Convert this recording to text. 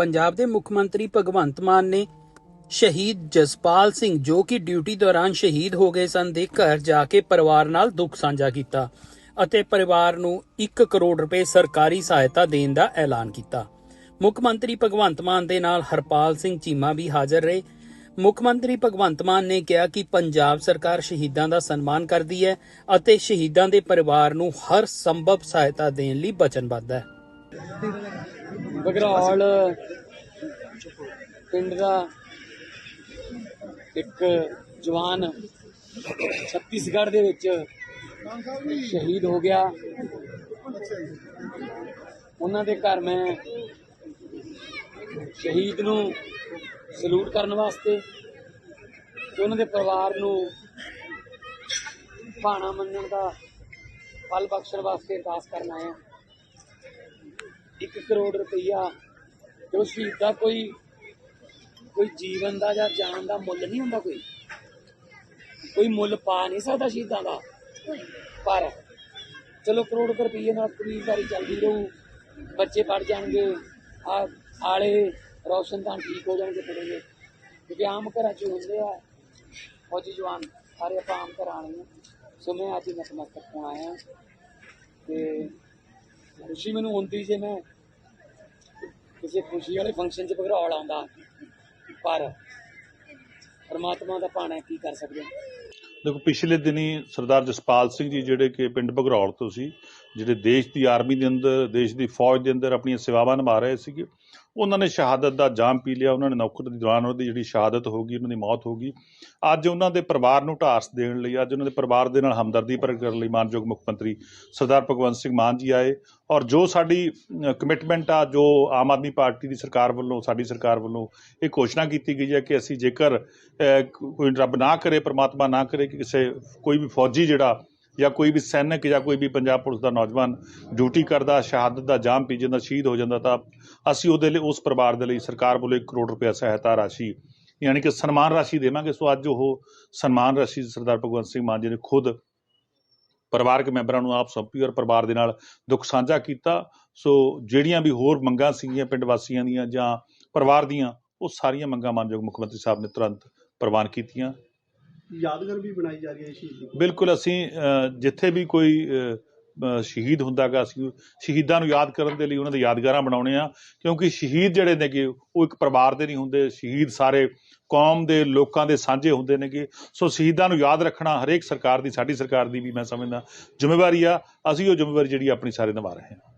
ਪੰਜਾਬ ਦੇ ਮੁੱਖ ਮੰਤਰੀ ਭਗਵੰਤ ਮਾਨ ਨੇ ਸ਼ਹੀਦ ਜਸਪਾਲ ਸਿੰਘ ਜੋ ਕਿ ਡਿਊਟੀ ਦੌਰਾਨ ਸ਼ਹੀਦ ਹੋ ਗਏ ਸਨ ਦੇ ਘਰ ਜਾ ਕੇ ਪਰਿਵਾਰ ਨਾਲ ਦੁੱਖ ਸਾਂਝਾ ਕੀਤਾ ਅਤੇ ਪਰਿਵਾਰ ਨੂੰ 1 ਕਰੋੜ ਰੁਪਏ ਸਰਕਾਰੀ ਸਹਾਇਤਾ ਦੇਣ ਦਾ ਐਲਾਨ ਕੀਤਾ। ਮੁੱਖ ਮੰਤਰੀ ਭਗਵੰਤ ਮਾਨ ਦੇ ਨਾਲ ਹਰਪਾਲ ਸਿੰਘ ਚੀਮਾ ਵੀ ਹਾਜ਼ਰ ਰਹੇ। ਮੁੱਖ ਮੰਤਰੀ ਭਗਵੰਤ ਮਾਨ ਨੇ ਕਿਹਾ ਕਿ ਪੰਜਾਬ ਸਰਕਾਰ ਸ਼ਹੀਦਾਂ ਦਾ ਸਨਮਾਨ ਕਰਦੀ ਹੈ ਅਤੇ ਸ਼ਹੀਦਾਂ ਦੇ ਪਰਿਵਾਰ ਨੂੰ ਹਰ ਸੰਭਵ ਸਹਾਇਤਾ ਦੇਣ ਲਈ ਵਚਨਬੱਧ ਹੈ। ਬਗਰੌਲ ਪਿੰਡ ਦਾ ਇੱਕ ਜਵਾਨ ਛੱਤੀਸਗੜ੍ਹ ਦੇ ਵਿੱਚ ਸ਼ਹੀਦ ਹੋ ਗਿਆ। ਉਹਨਾਂ ਦੇ ਘਰ ਮੈਂ ਸ਼ਹੀਦ ਨੂੰ ਸਲੂਟ ਕਰਨ ਵਾਸਤੇ ਤੇ ਉਹਨਾਂ ਦੇ ਪਰਿਵਾਰ ਨੂੰ ਭਾਣਾ ਮੰਨਣ ਦਾ ਫਲ ਬਖਸ਼ਣ ਵਾਸਤੇ ਅਰਦਾਸ ਕਰਨ ਆਇਆ। 1 ਕਰੋੜ ਰੁਪਈਆ ਜੋ ਸ਼ਹੀਦ ਦਾ ਕੋਈ ਕੋਈ ਜੀਵਨ ਦਾ ਜਾਂ ਜਾਨ ਦਾ ਮੁੱਲ ਨਹੀਂ ਹੁੰਦਾ ਕੋਈ। ਕੋਈ ਮੁੱਲ ਪਾ ਨਹੀਂ ਸਕਦਾ ਸ਼ਹੀਦਾਂ ਦਾ। ਪਰ ਚਲੋ ਕਰੋੜ ਕੁ ਰੁਪਈਏ ਨਾਲ ਪੂਰੀ ਸਾਰੀ ਚੱਲਦੀ ਰਹੂ। ਬੱਚੇ ਪੜ ਜਾਣਗੇ। ਆ, ਆਲੇ ਰੌਸ਼ਨ ਰੌਸ਼ਨਦਾਨ ਠੀਕ ਹੋ ਜਾਣਗੇ ਥੋੜੇ ਕਿਉਂਕਿ ਆਮ ਘਰਾਂ 'ਚ ਹੁੰਦੇ ਆ। ਫੌਜੀ ਜਵਾਨ ਸਾਰੇ ਆਪਾਂ ਆਮ ਘਰਾਂ ਆਣੇ ਆ। ਸੋ ਮੈਂ ਅੱਜ ਨਤਮਸਤਕ ਹੋਣ ਆਇਆ। ਤੇ ਖੁਸ਼ੀ ਮੈਨੂੰ ਹੁੰਦੀ ਜੇ ਮੈਂ ਕਿਸੇ ਖੁਸ਼ੀ ਵਾਲੇ ਫੰਕਸ਼ਨ 'ਚ ਬਗਰੌਲ ਆਉਂਦਾ। ਪਰ ਪਰਮਾਤਮਾ ਦਾ ਭਾਣਾ ਕੀ ਕਰ ਸਕਦੇ ਦੇਖੋ, ਪਿਛਲੇ ਦਿਨੀ ਸਰਦਾਰ ਜਸਪਾਲ ਸਿੰਘ ਜੀ ਜਿਹੜੇ ਕਿ ਪਿੰਡ ਭਗਰੌਲ ਤੋਂ ਸੀ, ਜਿਹੜੇ ਦੇਸ਼ ਦੀ ਆਰਮੀ ਦੇ ਅੰਦਰ, ਦੇਸ਼ ਦੀ ਫੌਜ ਦੇ ਅੰਦਰ ਆਪਣੀਆਂ ਸੇਵਾਵਾਂ ਨਿਭਾ ਰਹੇ ਸੀਗੇ ਉਹਨਾਂ ਨੇ ਸ਼ਹਾਦਤ ਦਾ ਜਾਮ ਪੀ ਲਿਆ, ਉਹਨਾਂ ਨੇ ਨੌਕਰੀ ਦੇ ਦੌਰਾਨ ਉਹਨਾਂ ਦੀ ਜਿਹੜੀ ਸ਼ਹਾਦਤ ਹੋ ਗਈ, ਉਹਨਾਂ ਦੀ ਮੌਤ ਹੋ ਗਈ। ਅੱਜ ਉਹਨਾਂ ਦੇ ਪਰਿਵਾਰ ਨੂੰ ਢਾਸ ਦੇਣ ਲਈ, ਅੱਜ ਉਹਨਾਂ ਦੇ ਪਰਿਵਾਰ ਦੇ ਨਾਲ ਹਮਦਰਦੀ ਪ੍ਰਗਟ ਕਰਨ ਲਈ ਮਾਨਯੋਗ ਮੁੱਖ ਮੰਤਰੀ ਸਰਦਾਰ ਭਗਵੰਤ ਸਿੰਘ ਮਾਨ ਜੀ ਆਏ ਔਰ ਜੋ ਸਾਡੀ ਕਮਿਟਮੈਂਟ ਆ, ਜੋ ਆਮ ਆਦਮੀ ਪਾਰਟੀ ਦੀ ਸਰਕਾਰ ਵੱਲੋਂ, ਸਾਡੀ ਸਰਕਾਰ ਵੱਲੋਂ ਇਹ ਘੋਸ਼ਣਾ ਕੀਤੀ ਗਈ ਹੈ ਕਿ ਅਸੀਂ ਜੇਕਰ ਕੋਈ ਰੱਬ ਨਾ ਕਰੇ, ਪ੍ਰਮਾਤਮਾ ਨਾ ਕਰੇ ਕਿ ਕਿਸੇ, ਕੋਈ ਵੀ ਫੌਜੀ ਜਿਹੜਾ ਜਾਂ ਕੋਈ ਵੀ ਸੈਨਿਕ ਜਾਂ ਕੋਈ ਵੀ ਪੰਜਾਬ ਪੁਲਿਸ ਦਾ ਨੌਜਵਾਨ ਡਿਊਟੀ ਕਰਦਾ, ਸ਼ਹਾਦਤ ਦਾ ਜਾਮ ਪੀ ਜਾਂਦਾ, ਸ਼ਹੀਦ ਹੋ ਜਾਂਦਾ, ਤਾਂ ਅਸੀਂ ਉਹਦੇ ਲਈ, ਉਸ ਪਰਿਵਾਰ ਦੇ ਲਈ ਸਰਕਾਰ ਵੱਲੋਂ 1 ਕਰੋੜ ਰੁਪਏ ਸਹਾਇਤਾ ਰਾਸ਼ੀ, ਯਾਨੀ ਕਿ ਸਨਮਾਨ ਰਾਸ਼ੀ ਦੇਵਾਂਗੇ। ਸੋ ਅੱਜ ਉਹ ਸਨਮਾਨ ਰਾਸ਼ੀ ਸਰਦਾਰ ਭਗਵੰਤ ਸਿੰਘ ਮਾਨ ਜੀ ਨੇ ਖੁਦ ਪਰਿਵਾਰਕ ਮੈਂਬਰਾਂ ਨੂੰ ਆਪ ਸੌਂਪੀ ਔਰ ਪਰਿਵਾਰ ਦੇ ਨਾਲ ਦੁੱਖ ਸਾਂਝਾ ਕੀਤਾ। ਸੋ ਜਿਹੜੀਆਂ ਵੀ ਹੋਰ ਮੰਗਾਂ ਸੀਗੀਆਂ ਪਿੰਡ ਵਾਸੀਆਂ ਦੀਆਂ ਜਾਂ ਪਰਿਵਾਰ ਦੀਆਂ, ਉਹ ਸਾਰੀਆਂ ਮੰਗਾਂ ਮਾਨਯੋਗ ਮੁੱਖ ਮੰਤਰੀ ਸਾਹਿਬ ਨੇ ਤੁਰੰਤ ਪ੍ਰਵਾਨ ਕੀਤੀਆਂ। ਯਾਦਗਾਰ ਵੀ ਬਣਾਈ ਜਾ ਰਹੀ ਹੈ ਸ਼ਹੀਦ ਬਿਲਕੁਲ ਅਸੀਂ ਜਿੱਥੇ ਵੀ ਕੋਈ ਅ, ਅ, ਸ਼ਹੀਦ ਹੁੰਦਾਗਾ ਅਸੀਂ ਸ਼ਹੀਦਾਂ ਨੂੰ ਯਾਦ ਕਰਨ ਦੇ ਲਈ ਉਹਨਾਂ ਦੀ ਯਾਦਗਾਰਾਂ ਬਣਾਉਣੇ ਆ ਕਿਉਂਕਿ ਸ਼ਹੀਦ ਜਿਹੜੇ ਨੇਗੇ ਉਹ ਇੱਕ ਪਰਿਵਾਰ ਦੇ ਨਹੀਂ ਹੁੰਦੇ ਸ਼ਹੀਦ ਸਾਰੇ ਕੌਮ ਦੇ ਲੋਕਾਂ ਦੇ ਸਾਂਝੇ ਹੁੰਦੇ ਨੇਗੇ ਸੋ ਸ਼ਹੀਦਾਂ ਨੂੰ ਯਾਦ ਰੱਖਣਾ ਹਰੇਕ ਸਰਕਾਰ ਦੀ ਸਾਡੀ ਸਰਕਾਰ ਦੀ ਵੀ ਮੈਂ ਸਮਝਦਾ ਜ਼ਿੰਮੇਵਾਰੀ ਆ। ਅਸੀਂ ਉਹ ਜ਼ਿੰਮੇਵਾਰੀ ਜਿਹੜੀ ਆਪਣੀ ਸਾਰੇ ਨਿਭਾ ਰਹੇ ਹਾਂ।